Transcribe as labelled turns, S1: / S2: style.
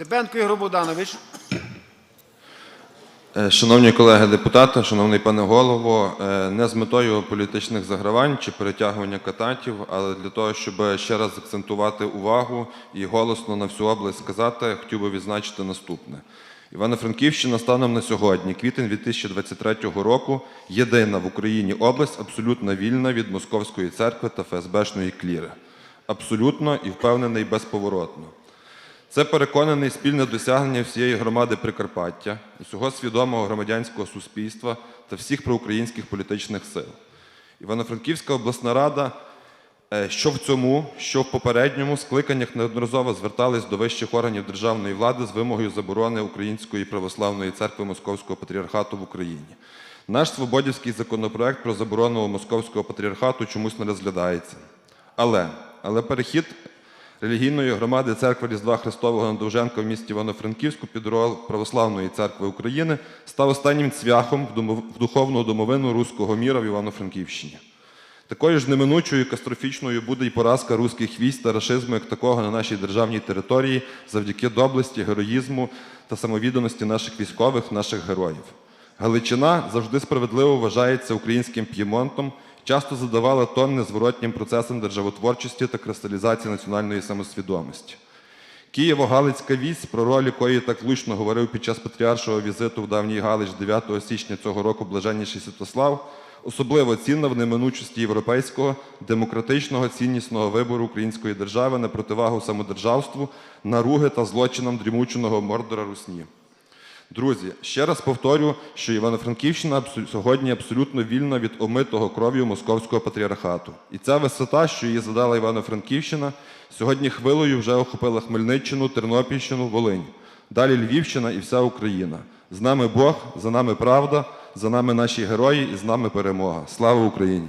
S1: Дебенко Ігор Богданович.
S2: Е, Шановні колеги депутати, шановний пане голово, е, не з метою політичних загравань чи перетягування кататів, але для того, щоб ще раз акцентувати увагу і голосно на всю область сказати, хотів би відзначити наступне. Івано-Франківщина станом на сьогодні, квітень 2023 року, єдина в Україні область абсолютно вільна від Московської церкви та ФСБшної кліри. Абсолютно і впевнений безповоротно. Це переконаний спільне досягнення всієї громади Прикарпаття, усього свідомого громадянського суспільства та всіх проукраїнських політичних сил. Івано-Франківська обласна рада, е, що в цьому, що в попередньому скликаннях неодноразово звертались до вищих органів державної влади з вимогою заборони Української православної церкви Московського патріархату в Україні. Наш свободівський законопроект про заборону Московського патріархату чомусь не розглядається. Але, але перехід релігійної громади церкви Різдва Христового на Довженка в місті Івано-Франківську під Православної церкви України став останнім цвяхом в духовну домовину руського міра в Івано-Франківщині. Такою ж неминучою і катастрофічною буде й поразка руських військ та рашизму як такого на нашій державній території завдяки доблесті, героїзму та самовідданості наших військових, наших героїв. Галичина завжди справедливо вважається українським п'ємонтом, часто задавала тон незворотнім процесам державотворчості та кристалізації національної самосвідомості. Києво-Галицька вісь, про роль якої так влучно говорив під час патріаршого візиту в давній Галич 9 січня цього року блаженніший Святослав, особливо цінна в неминучості європейського демократичного ціннісного вибору української держави на противагу самодержавству, наруги та злочинам дрімученого мордора Русні. Друзі, ще раз повторю, що Івано-Франківщина сьогодні абсолютно вільна від омитого кров'ю московського патріархату. І ця висота, що її задала Івано-Франківщина, сьогодні хвилею вже охопила Хмельниччину, Тернопільщину, Волинь. Далі Львівщина і вся Україна. З нами Бог, за нами правда, за нами наші герої і з нами перемога. Слава Україні!